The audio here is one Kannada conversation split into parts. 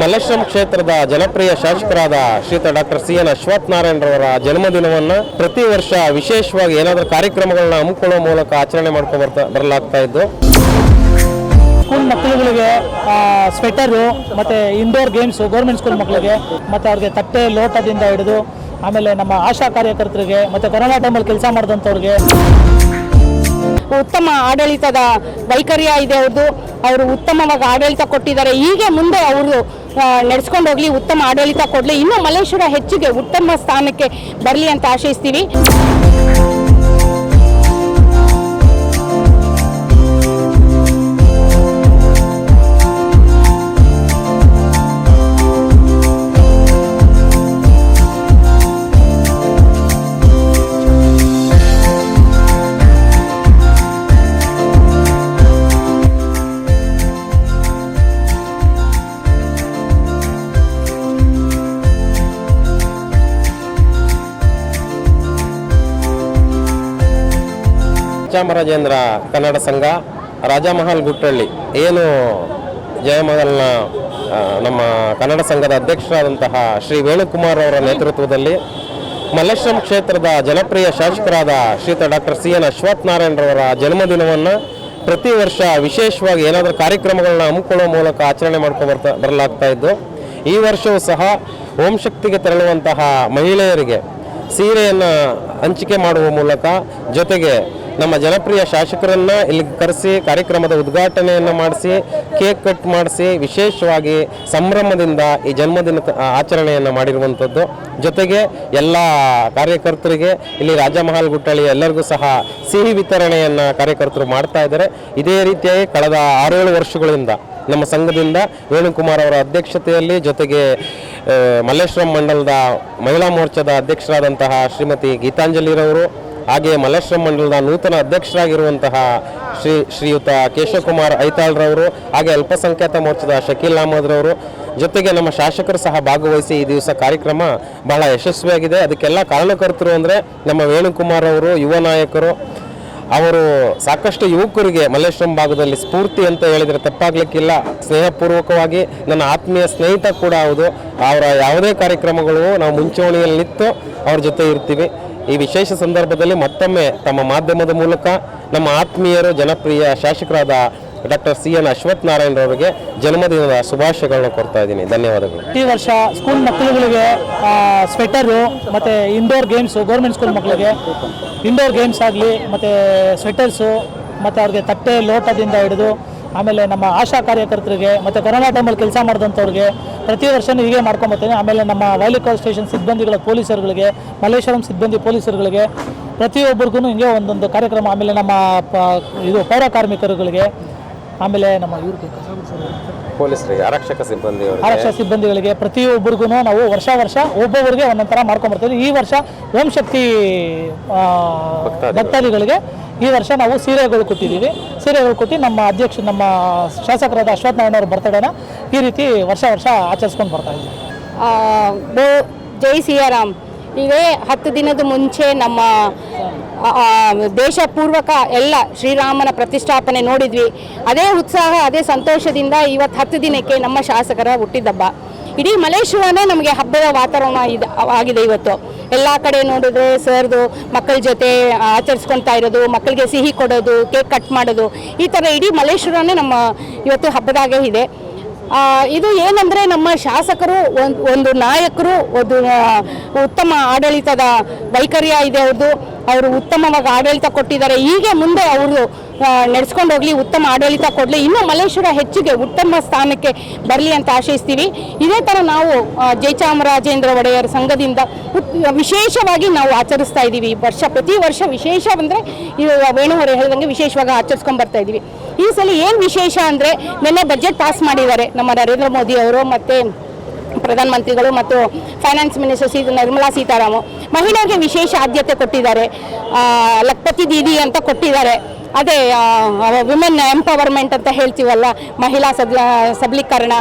ಮಲ್ಲೇಶ್ವರಂ ಕ್ಷೇತ್ರದ ಜನಪ್ರಿಯ ಶಾಸಕರಾದ ಶ್ರೀತ ಡಾಕ್ಟರ್ ಸಿ ಎನ್ ಅಶ್ವಥ್ ನಾರಾಯಣರವರ ಜನ್ಮದಿನವನ್ನು ಪ್ರತಿ ವರ್ಷ ವಿಶೇಷವಾಗಿ ಏನಾದರೂ ಕಾರ್ಯಕ್ರಮಗಳನ್ನ ಹಮ್ಮಿಕೊಳ್ಳುವ ಮೂಲಕ ಆಚರಣೆ ಮಾಡ್ಕೊಂಡು ಬರ್ತಾ ಬರಲಾಗ್ತಾ ಇದ್ದು. ಸ್ಕೂಲ್ ಮಕ್ಕಳುಗಳಿಗೆ ಸ್ವೆಟರು ಮತ್ತು ಇಂಡೋರ್ ಗೇಮ್ಸು ಗೌರ್ಮೆಂಟ್ ಸ್ಕೂಲ್ ಮಕ್ಕಳಿಗೆ ಮತ್ತು ಅವ್ರಿಗೆ ತಟ್ಟೆ ಲೋಟದಿಂದ ಹಿಡಿದು ಆಮೇಲೆ ನಮ್ಮ ಆಶಾ ಕಾರ್ಯಕರ್ತರಿಗೆ ಮತ್ತು ಕೊರೋನಾ ಟೈಮಲ್ಲಿ ಕೆಲಸ ಮಾಡಿದಂಥವ್ರಿಗೆ. ಉತ್ತಮ ಆಡಳಿತದ ವೈಖರಿಯ ಇದೆ ಅವ್ರದ್ದು ಅವರು ಉತ್ತಮವಾಗಿ ಆಡಳಿತ ಕೊಟ್ಟಿದ್ದಾರೆ. ಹೀಗೆ ಮುಂದೆ ಅವರು ನಡೆಸ್ಕೊಂಡು ಹೋಗ್ಲಿ ಉತ್ತಮ ಆಡಳಿತ ಕೊಡಲಿ. ಇನ್ನೂ ಮಲ್ಲೇಶ್ವರ ಹೆಚ್ಚಿಗೆ ಉತ್ತಮ ಸ್ಥಾನಕ್ಕೆ ಬರಲಿ ಅಂತ ಆಶಯಿಸ್ತೀವಿ ಚಾಮರಾಜೇಂದ್ರ ಕನ್ನಡ ಸಂಘ, ರಾಜಮಹಲ್ ಗುಟ್ಟಳ್ಳಿ. ಏನು ಜಯಮಗಲ್ನ ನಮ್ಮ ಕನ್ನಡ ಸಂಘದ ಅಧ್ಯಕ್ಷರಾದಂತಹ ಶ್ರೀ ವೇಣುಕುಮಾರ್ ಅವರ ನೇತೃತ್ವದಲ್ಲಿ ಮಲ್ಲೇಶ್ವರಂ ಕ್ಷೇತ್ರದ ಜನಪ್ರಿಯ ಶಾಸಕರಾದ ಶ್ರೀತ ಡಾಕ್ಟರ್ ಸಿ ಎನ್ ಅಶ್ವಥ್ ನಾರಾಯಣರವರ ಜನ್ಮದಿನವನ್ನು ಪ್ರತಿ ವರ್ಷ ವಿಶೇಷವಾಗಿ ಏನಾದರೂ ಕಾರ್ಯಕ್ರಮಗಳನ್ನ ಹಮ್ಮಿಕೊಳ್ಳುವ ಮೂಲಕ ಆಚರಣೆ ಮಾಡ್ಕೊಂಡು ಬರ್ತಾ, ಬರಲಾಗ್ತಾ ಇದ್ದು, ಈ ವರ್ಷವೂ ಸಹ ಓಂ ಶಕ್ತಿಗೆ ತೆರಳುವಂತಹ ಮಹಿಳೆಯರಿಗೆ ಸೀರೆಯನ್ನು ಹಂಚಿಕೆ ಮಾಡುವ ಮೂಲಕ ಜೊತೆಗೆ ನಮ್ಮ ಜನಪ್ರಿಯ ಶಾಸಕರನ್ನು ಇಲ್ಲಿ ಕರೆಸಿ, ಕಾರ್ಯಕ್ರಮದ ಉದ್ಘಾಟನೆಯನ್ನು ಮಾಡಿಸಿ, ಕೇಕ್ ಕಟ್ ಮಾಡಿಸಿ, ವಿಶೇಷವಾಗಿ ಸಂಭ್ರಮದಿಂದ ಈ ಜನ್ಮದಿನ ಆಚರಣೆಯನ್ನು ಮಾಡಿರುವಂಥದ್ದು. ಜೊತೆಗೆ ಎಲ್ಲ ಕಾರ್ಯಕರ್ತರಿಗೆ, ಇಲ್ಲಿ ರಾಜಮಹಲ್ ಗುಟ್ಟಳಿ ಎಲ್ಲರಿಗೂ ಸಹ ಸಿಹಿ ವಿತರಣೆಯನ್ನು ಕಾರ್ಯಕರ್ತರು ಮಾಡ್ತಾ ಇದ್ದಾರೆ. ಇದೇ ರೀತಿಯಾಗಿ ಕಳೆದ ಆರೇಳು ವರ್ಷಗಳಿಂದ ನಮ್ಮ ಸಂಘದಿಂದ ವೇಣುಕುಮಾರ್ ಅವರ ಅಧ್ಯಕ್ಷತೆಯಲ್ಲಿ ಜೊತೆಗೆ ಮಲ್ಲೇಶ್ವರಂ ಮಂಡಲದ ಮಹಿಳಾ ಮೋರ್ಚಾದ ಅಧ್ಯಕ್ಷರಾದಂತಹ ಶ್ರೀಮತಿ ಗೀತಾಂಜಲಿರವರು ಹಾಗೆ ಮಲ್ಲೇಶ್ವರಂ ಮಂಡಲದ ನೂತನ ಅಧ್ಯಕ್ಷರಾಗಿರುವಂತಹ ಶ್ರೀ ಶ್ರೀಯುತ ಕೇಶವಕುಮಾರ್ ಐತಾಳ್ರವರು ಹಾಗೆ ಅಲ್ಪಸಂಖ್ಯಾತ ಮೋರ್ಚಾದ ಶಕೀಲ್ ಅಹಮದ್ರವರು ಜೊತೆಗೆ ನಮ್ಮ ಶಾಸಕರು ಸಹ ಭಾಗವಹಿಸಿ ಈ ದಿವಸ ಕಾರ್ಯಕ್ರಮ ಬಹಳ ಯಶಸ್ವಿಯಾಗಿದೆ. ಅದಕ್ಕೆಲ್ಲ ಕಾರಣಕರ್ತರು ಅಂದರೆ ನಮ್ಮ ವೇಣುಕುಮಾರ್ ಅವರು, ಯುವ ನಾಯಕರು, ಅವರು ಸಾಕಷ್ಟು ಯುವಕರಿಗೆ ಮಲ್ಲೇಶ್ವರಂ ಭಾಗದಲ್ಲಿ ಸ್ಫೂರ್ತಿ ಅಂತ ಹೇಳಿದರೆ ತಪ್ಪಾಗಲಿಕ್ಕಿಲ್ಲ. ಸ್ನೇಹಪೂರ್ವಕವಾಗಿ ನನ್ನ ಆತ್ಮೀಯ ಸ್ನೇಹಿತ ಕೂಡ ಹೌದು. ಅವರ ಯಾವುದೇ ಕಾರ್ಯಕ್ರಮಗಳು ನಾವು ಮುಂಚೂಣಿಯಲ್ಲಿ ನಿಂತು ಅವ್ರ ಜೊತೆ ಇರ್ತೀವಿ. ಈ ವಿಶೇಷ ಸಂದರ್ಭದಲ್ಲಿ ಮತ್ತೊಮ್ಮೆ ತಮ್ಮ ಮಾಧ್ಯಮದ ಮೂಲಕ ನಮ್ಮ ಆತ್ಮೀಯರು, ಜನಪ್ರಿಯ ಶಾಸಕರಾದ ಡಾಕ್ಟರ್ ಸಿ ಎನ್ ಅಶ್ವಥ್ ನಾರಾಯಣರವರಿಗೆ ಜನ್ಮದಿನದ ಶುಭಾಶಯಗಳನ್ನು ಕೊಡ್ತಾ ಇದ್ದೀನಿ. ಧನ್ಯವಾದಗಳು. ಈ ವರ್ಷ ಸ್ಕೂಲ್ ಮಕ್ಕಳುಗಳಿಗೆ ಸ್ವೆಟರು ಮತ್ತು ಇಂಡೋರ್ ಗೇಮ್ಸು ಗೌರ್ಮೆಂಟ್ ಸ್ಕೂಲ್ ಮಕ್ಕಳಿಗೆ ಇಂಡೋರ್ ಗೇಮ್ಸ್ ಆಗಲಿ, ಮತ್ತು ಸ್ವೆಟರ್ಸು ಮತ್ತು ಅವ್ರಿಗೆ ತಟ್ಟೆ ಲೋಟದಿಂದ ಹಿಡಿದು ಆಮೇಲೆ ನಮ್ಮ ಆಶಾ ಕಾರ್ಯಕರ್ತರಿಗೆ ಮತ್ತು ಕೊರೋನಾ ಟೈಮಲ್ಲಿ ಕೆಲಸ ಮಾಡಿದಂಥವ್ರಿಗೆ ಪ್ರತಿ ವರ್ಷವೂ ಹೀಗೆ ಮಾಡ್ಕೊಂಬತ್ತೇನೆ. ಆಮೇಲೆ ನಮ್ಮ ವೈಲಿಕಾಲ್ ಸ್ಟೇಷನ್ ಸಿಬ್ಬಂದಿಗಳ ಪೊಲೀಸರುಗಳಿಗೆ ಮಲ್ಲೇಶ್ವರಂ ಸಿಬ್ಬಂದಿ ಪೊಲೀಸರುಗಳಿಗೆ ಪ್ರತಿಯೊಬ್ಬರಿಗೂ ಹಿಂಗೆ ಒಂದೊಂದು ಕಾರ್ಯಕ್ರಮ ಆಮೇಲೆ ನಮ್ಮ ಪ ಇದು ಪೌರ ಕಾರ್ಮಿಕರುಗಳಿಗೆ ಆಮೇಲೆ ನಮ್ಮ ಇವ್ರಿಗೆ ಪೊಲೀಸರಿಗೆ ಆರಕ್ಷಕ ಸಿಬ್ಬಂದಿ ಆರಕ್ಷಕ ಸಿಬ್ಬಂದಿಗಳಿಗೆ ಪ್ರತಿಯೊಬ್ಬರಿಗೂ ನಾವು ವರ್ಷ ವರ್ಷ ಒಬ್ಬೊಬ್ಬರಿಗೆ ಒಂದೊಂದು ಥರ ಮಾಡ್ಕೊಂಬರ್ತೀವಿ ಈ ವರ್ಷ ಓಂ ಶಕ್ತಿ ಭಕ್ತಾದಿಗಳಿಗೆ ಈ ವರ್ಷ ನಾವು ಸೀರೆಗಳು ಕೊಟ್ಟಿದ್ದೀವಿ. ಸೀರೆಗಳು ಕೊಟ್ಟು ನಮ್ಮ ಅಧ್ಯಕ್ಷ, ನಮ್ಮ ಶಾಸಕರಾದ ಅಶ್ವಥ್ ನಾರಾಯಣ ಅವ್ರ ಬರ್ತಡೇನ ಈ ರೀತಿ ವರ್ಷ ವರ್ಷ ಆಚರಿಸ್ಕೊಂಡು ಬರ್ತಾ ಇದ್ದೀವಿ. ಜೈ ಸಿಯಾರಾಮ್. ಇವೇ ಹತ್ತು ದಿನದ ಮುಂಚೆ ನಮ್ಮ ದೇಶಪೂರ್ವಕ ಎಲ್ಲ ಶ್ರೀರಾಮನ ಪ್ರತಿಷ್ಠಾಪನೆ ನೋಡಿದ್ವಿ. ಅದೇ ಉತ್ಸಾಹ, ಅದೇ ಸಂತೋಷದಿಂದ ಇವತ್ತು ಹತ್ತು ದಿನಕ್ಕೆ ನಮ್ಮ ಶಾಸಕರ ಹುಟ್ಟಿದಬ್ಬ. ಇಡೀ ಮಲೇಶ್ವರನೇ ನಮಗೆ ಹಬ್ಬದ ವಾತಾವರಣ ಇದು ಆಗಿದೆ ಇವತ್ತು. ಎಲ್ಲ ಕಡೆ ನೋಡಿದ್ರೆ ಸರ್ದು ಮಕ್ಕಳ ಜೊತೆ ಆಚರಿಸ್ಕೊತಾ ಇರೋದು, ಮಕ್ಕಳಿಗೆ ಸಿಹಿ ಕೊಡೋದು, ಕೇಕ್ ಕಟ್ ಮಾಡೋದು, ಈ ಥರ ಇಡೀ ಮಲೇಶ್ವರನೇ ನಮ್ಮ ಇವತ್ತು ಹಬ್ಬದಾಗೆ ಇದೆ. ಇದು ಏನಂದರೆ ನಮ್ಮ ಶಾಸಕರು ಒಂದು ಒಂದು ನಾಯಕರು, ಒಂದು ಉತ್ತಮ ಆಡಳಿತದ ವೈಖರಿಯ ಇದೆ ಅವ್ರದ್ದು ಅವರು ಉತ್ತಮವಾಗಿ ಆಡಳಿತ ಕೊಟ್ಟಿದ್ದಾರೆ. ಹೀಗೆ ಮುಂದೆ ಅವರು ನಡೆಸ್ಕೊಂಡು ಹೋಗ್ಲಿ, ಉತ್ತಮ ಆಡಳಿತ ಕೊಡಲಿ, ಇನ್ನೂ ಮಲ್ಲೇಶ್ವರ ಹೆಚ್ಚಿಗೆ ಉತ್ತಮ ಸ್ಥಾನಕ್ಕೆ ಬರಲಿ ಅಂತ ಆಶಯಿಸ್ತೀವಿ ಇದೇ ಥರ ನಾವು ಜಯಚಾಮರಾಜೇಂದ್ರ ಒಡೆಯರ್ ಸಂಘದಿಂದ ವಿಶೇಷವಾಗಿ ನಾವು ಆಚರಿಸ್ತಾ ಇದ್ದೀವಿ ವರ್ಷ, ಪ್ರತಿ ವರ್ಷ ವಿಶೇಷ ಅಂದರೆ ಇದು ವೇಣು ಅವರು ಹೇಳಿದಂಗೆ ವಿಶೇಷವಾಗಿ ಆಚರಿಸ್ಕೊಂಡು ಬರ್ತಾ ಇದ್ದೀವಿ ಈ ಸಲ ಏನು ವಿಶೇಷ ಅಂದರೆ, ನಿನ್ನೆ ಬಜೆಟ್ ಪಾಸ್ ಮಾಡಿದ್ದಾರೆ ನಮ್ಮ ನರೇಂದ್ರ ಮೋದಿ ಅವರು ಮತ್ತು ಪ್ರಧಾನಮಂತ್ರಿಗಳು ಮತ್ತು ಫೈನಾನ್ಸ್ ಮಿನಿಸ್ಟರ್ ಸೀ ನಿರ್ಮಲಾ ಸೀತಾರಾಮ. ಮಹಿಳೆಯರಿಗೆ ವಿಶೇಷ ಆದ್ಯತೆ ಕೊಟ್ಟಿದ್ದಾರೆ. ಲಕ್ಪತಿ ದೀದಿ ಅಂತ ಕೊಟ್ಟಿದ್ದಾರೆ. ಅದೇ ವಿಮೆನ್ ಎಂಪವರ್ಮೆಂಟ್ ಅಂತ ಹೇಳ್ತೀವಲ್ಲ, ಮಹಿಳಾ ಸಬ್ಲ ಸಬಲೀಕರಣ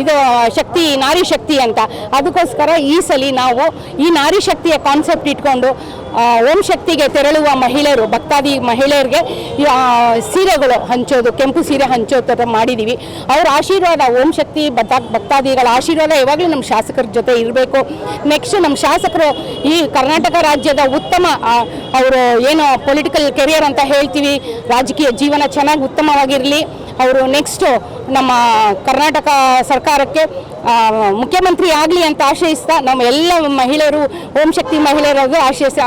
ಇದು ಶಕ್ತಿ, ನಾರಿ ಶಕ್ತಿ ಅಂತ. ಅದಕ್ಕೋಸ್ಕರ ಈ ಸಲ ನಾವು ಈ ನಾರಿ ಶಕ್ತಿಯ ಕಾನ್ಸೆಪ್ಟ್ ಇಟ್ಕೊಂಡು ಓಂ ಶಕ್ತಿಗೆ ತೆರಳುವ ಮಹಿಳೆಯರು, ಭಕ್ತಾದಿ ಮಹಿಳೆಯರಿಗೆ ಸೀರೆಗಳು ಹಂಚೋದು, ಕೆಂಪು ಸೀರೆ ಹಂಚೋ ಥರ ಮಾಡಿದ್ದೀವಿ ಅವ್ರ ಆಶೀರ್ವಾದ, ಓಂ ಶಕ್ತಿ ಭಕ್ತ, ಭಕ್ತಾದಿಗಳ ಆಶೀರ್ವಾದ ಯಾವಾಗಲೂ ನಮ್ಮ ಶಾಸಕರ ಜೊತೆ ಇರಬೇಕು. ನೆಕ್ಸ್ಟ್ ನಮ್ಮ ಶಾಸಕರು ಈ ಕರ್ನಾಟಕ ರಾಜ್ಯದ ಉತ್ತಮ ಅವರು ಏನು ಪೊಲಿಟಿಕಲ್ ಕೆರಿಯರ್ ಅಂತ ಹೇಳ್ತೀವಿ. ರಾಜಕೀಯ ಜೀವನ ಚೆನ್ನಾಗಿ ಉತ್ತಮವಾಗಿರಲಿ. ಅವರು ನೆಕ್ಸ್ಟು ನಮ್ಮ ಕರ್ನಾಟಕ ಸರ್ಕಾರಕ್ಕೆ ಮುಖ್ಯಮಂತ್ರಿ ಆಗಲಿ ಅಂತ ಆಶಯಿಸ್ತಾ ನಮ್ಮ ಎಲ್ಲ ಮಹಿಳೆಯರು ಓಂ ಶಕ್ತಿ ಮಹಿಳೆಯರದು ಆಶಯಿಸ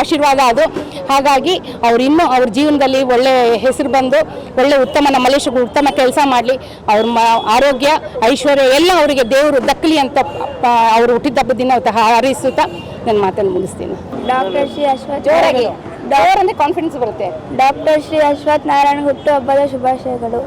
ಆಶೀರ್ವಾದ ಅದು. ಹಾಗಾಗಿ ಅವ್ರು ಇನ್ನೂ ಅವ್ರ ಜೀವನದಲ್ಲಿ ಒಳ್ಳೆ ಹೆಸರು ಬಂದು ಒಳ್ಳೆ ಉತ್ತಮ ನಮ್ಮ ಮಲೇಶಕ್ಕೆ ಉತ್ತಮ ಕೆಲಸ ಮಾಡಲಿ. ಅವ್ರ ಮ ಆರೋಗ್ಯ ಐಶ್ವರ್ಯ ಎಲ್ಲ ಅವರಿಗೆ ದೇವರು ದಕ್ಕಲಿ ಅಂತ ಅವರು ಅವರು ಹುಟ್ಟಿದಬ್ಬದ ದಿನ ಹಾರೈಸುತ್ತಾ ನನ್ನ ಮಾತನ್ನು ಮುಗಿಸ್ತೀನಿ. ಡಾಕ್ಟರ್ ಶ್ರೀ ಅಶ್ವಥ್ ಜೋರಾಗಿ. ಜೋರಂದ್ರೆ ಕಾನ್ಫಿಡೆನ್ಸ್ ಬರುತ್ತೆ. ಡಾಕ್ಟರ್ ಶ್ರೀ ಅಶ್ವಥ್ ನಾರಾಯಣ ಹುಟ್ಟುಹಬ್ಬದ ಶುಭಾಶಯಗಳು.